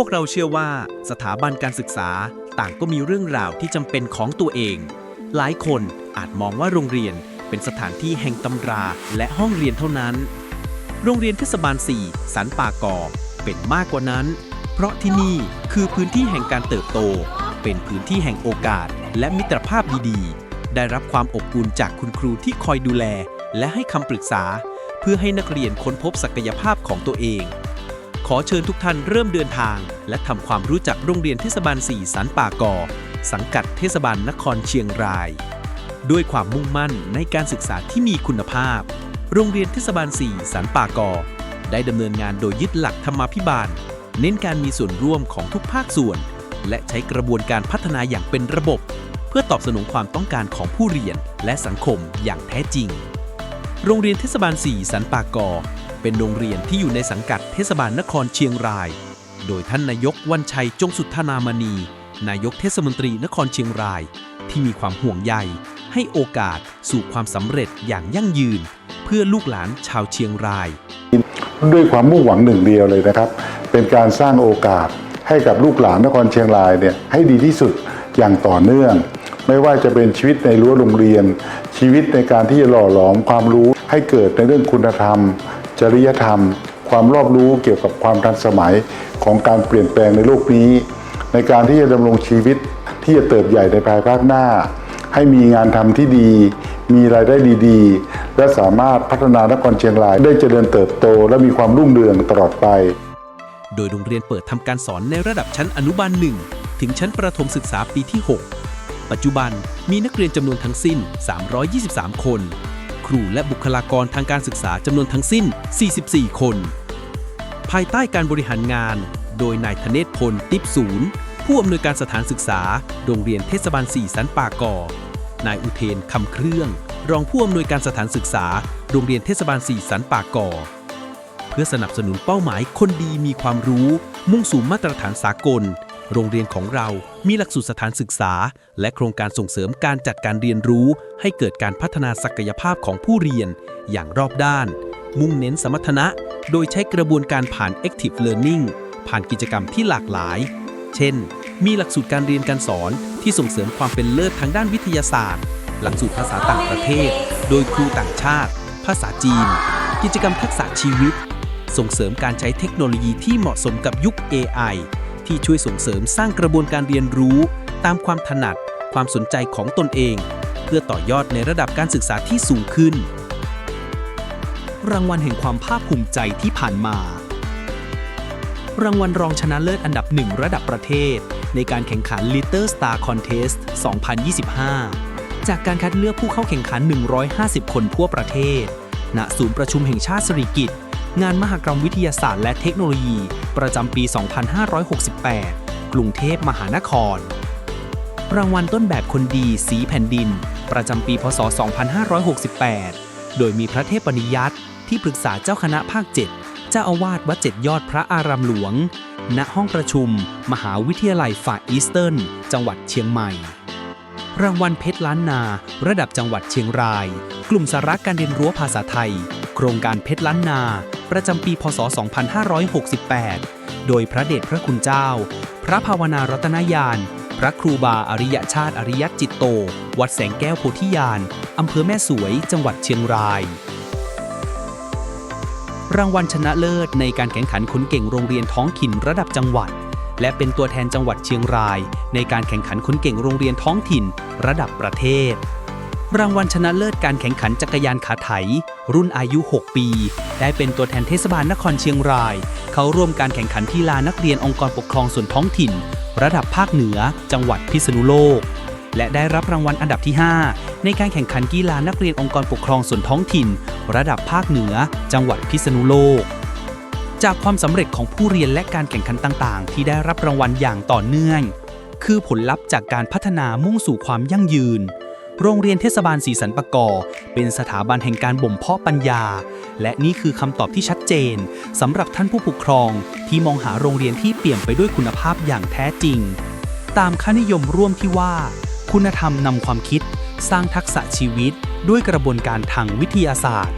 วกเราเชื่อว่าสถาบันการศึกษาต่างก็มีเรื่องราวที่จำเป็นของตัวเอง หลายคนอาจมองว่าโรงเรียนเป็นสถานที่แห่งตำราและห้องเรียนเท่านั้น โรงเรียนเทศบาล 4 สันป่ากอ เป็นมากกว่านั้น เพราะที่นี่คือพื้นที่แห่งการเติบโต เป็นพื้นที่แห่งโอกาสและมิตรภาพดีๆ ได้รับความอบอุ่นจากคุณครูที่คอยดูแล และให้คำปรึกษา เพื่อให้นักเรียนค้นพบศักยภาพของตัวเอง ขอเชิญทุกท่านเริ่มเดินทาง และทำความรู้จักโรงเรียนเทศบาล 4 สันป่ากอ สังกัดเทศบาลนครเชียงราย ด้วยความมุ่งมั่นในการศึกษาที่มีคุณภาพ โรงเรียนเทศบาล 4 สันป่ากอ ได้ดำเนินงานโดยยึดหลักธรรมาภิบาล เน้นการมีส่วนร่วมของทุกภาคส่วน และใช้กระบวนการพัฒนาอย่างเป็นระบบ เพื่อตอบสนองความต้องการของผู้เรียนและสังคมอย่างแท้จริง โรงเรียนเทศบาล 4 สันป่ากอ เป็นโรงเรียนที่อยู่ในสังกัดเทศบาลนครเชียงราย โดยท่านนายกวันชัยจงสุทธานามณี นายกเทศมนตรีนครเชียงราย ที่มีความห่วงใย ให้โอกาสสู่ความสำเร็จอย่างยั่งยืน เพื่อลูกหลานชาวเชียงราย ด้วยความมุ่งหวังหนึ่งเดียวเลยนะครับ เป็นการสร้างโอกาสให้กับลูกหลานนครเชียงรายเนี่ยให้ดีที่สุดอย่างต่อเนื่อง ไม่ว่าจะเป็นชีวิตในรั้วโรงเรียน ชีวิตในการที่จะหล่อหลอมความรู้ให้เกิดในเรื่องคุณธรรม จริยธรรม ความรอบรู้เกี่ยวกับความทันสมัยของการเปลี่ยนแปลงในโลกนี้ ในการที่จะดำรงชีวิตที่จะเติบใหญ่ในภายภาคหน้า ให้มีงานทำที่ดี มีรายได้ดีๆ และสามารถพัฒนานครเชียงราย ได้เจริญเติบโต และมีความรุ่งเรืองตลอดไป โดยโรงเรียนเปิดทำการสอนในระดับชั้นอนุบาล1ถึงชั้นประถมศึกษาปีที่ 6 ปัจจุบันมีนักเรียนจำนวนทั้งสิ้น 323 คน ครูและบุคลากรทางการศึกษาจำนวนทั้งสิ้น 44 คน ภายใต้การบริหารงาน โดยนายธเนศพล ติบศูนย์ ผู้อำนวยการสถานศึกษา โรงเรียนเทศบาล 4 สันป่ากอ นายอุเทนคำเครื่อง รองผู้อำนวยการสถานศึกษา โรงเรียนเทศบาล 4 สันป่ากอ เพื่อสนับสนุนเป้าหมายคนดีมีความรู้ มุ่งสู่มาตรฐานสากล โรงเรียนของเรามีหลักสูตรสถานศึกษา และโครงการส่งเสริมการจัดการเรียนรู้ ให้เกิดการพัฒนาศักยภาพของผู้เรียน อย่างรอบด้าน มุ่งเน้นสมรรถนะ โดยใช้กระบวนการผ่าน active learning ผ่านกิจกรรมที่หลากหลาย เช่น มีหลักสูตรการเรียนการสอนที่ส่งเสริมความเป็นเลิศทางด้านวิทยาศาสตร์ หลักสูตรภาษาต่างประเทศ โดยครูต่างชาติ ภาษาจีน กิจกรรมทักษะชีวิต ส่งเสริมการใช้เทคโนโลยีที่เหมาะสมกับยุค AI ที่ช่วยส่งเสริมสร้างกระบวนการเรียนรู้ ตามความถนัด ความสนใจของตนเอง เพื่อต่อยอดในระดับการศึกษาที่สูงขึ้น รางวัลแห่งความภาคภูมิใจที่ผ่านมา รางวัลรองชนะเลิศอันดับหนึ่งระดับประเทศ ในการแข่งขัน Little Star Contest 2025 จากการคัดเลือกผู้เข้าแข่งขัน 150 คนทั่วประเทศ ณ ศูนย์ประชุมแห่งชาติสริกิติ์ งานมหกรรมวิทยาศาสตร์และเทคโนโลยี ประจำปี 2568 กรุงเทพมหานคร รางวัลต้นแบบคนดีสีแผ่นดิน ประจำปี พศ 2568 โดยมีพระเทพปนิยัติที่ปรึกษาเจ้าคณะภาค 7 เจ้าอาวาสวัดเจ็ดยอดพระอารามหลวง ณ ห้องประชุม มหาวิทยาลัยฝ่ายอีสเทิร์น จังหวัดเชียงใหม่ รางวัลเพชรล้านนา ระดับจังหวัดเชียงราย กลุ่มสาระการเรียนรู้ภาษาไทย โครงการเพชรล้านนา ประจำปีพศ 2568 โดยพระเดชพระคุณเจ้า พระภาวนารัตนญาณพระครูบาอริยชาติอริยจิตโต วัดแสงแก้วโพธิญาณอำเภอแม่สวยจังหวัดเชียงราย รางวัลชนะเลิศในการแข่งขันคนเก่งโรงเรียนท้องถิ่นระดับจังหวัด และเป็นตัวแทนจังหวัดเชียงราย ในการแข่งขันคนเก่งโรงเรียนท้องถิ่น ระดับประเทศ รางวัลชนะเลิศการแข่งขันจักรยานขาไถ รุ่นอายุ 6 ปี ได้เป็นตัวแทนเทศบาลนครเชียงราย เขาร่วมการแข่งขันที่ลานนักเรียนองค์กรปกครองส่วนท้องถิ่น ระดับภาคเหนือ จังหวัดพิษณุโลก และได้รับรางวัลอันดับที่ 5 ในการแข่งขันกีฬานักเรียนองค์กรปกครองส่วนท้องถิ่น ระดับภาคเหนือ จังหวัดพิษณุโลก จากความสำเร็จของผู้เรียนและการแข่งขันต่าง ๆ ที่ได้รับรางวัลอย่างต่อเนื่อง คือผลลัพธ์จากการพัฒนามุ่งสู่ความยั่งยืน โรงเรียนเทศบาลสีสันปะกอเป็นสถาบันแห่งการบ่มเพาะปัญญา และนี่คือคำตอบที่ชัดเจนสำหรับท่านผู้ปกครองที่มองหาโรงเรียนที่เปี่ยมไปด้วยคุณภาพอย่างแท้จริง ตามค่านิยมร่วมที่ว่า คุณธรรมนำความคิด สร้างทักษะชีวิต ด้วยกระบวนการทางวิทยาศาสตร์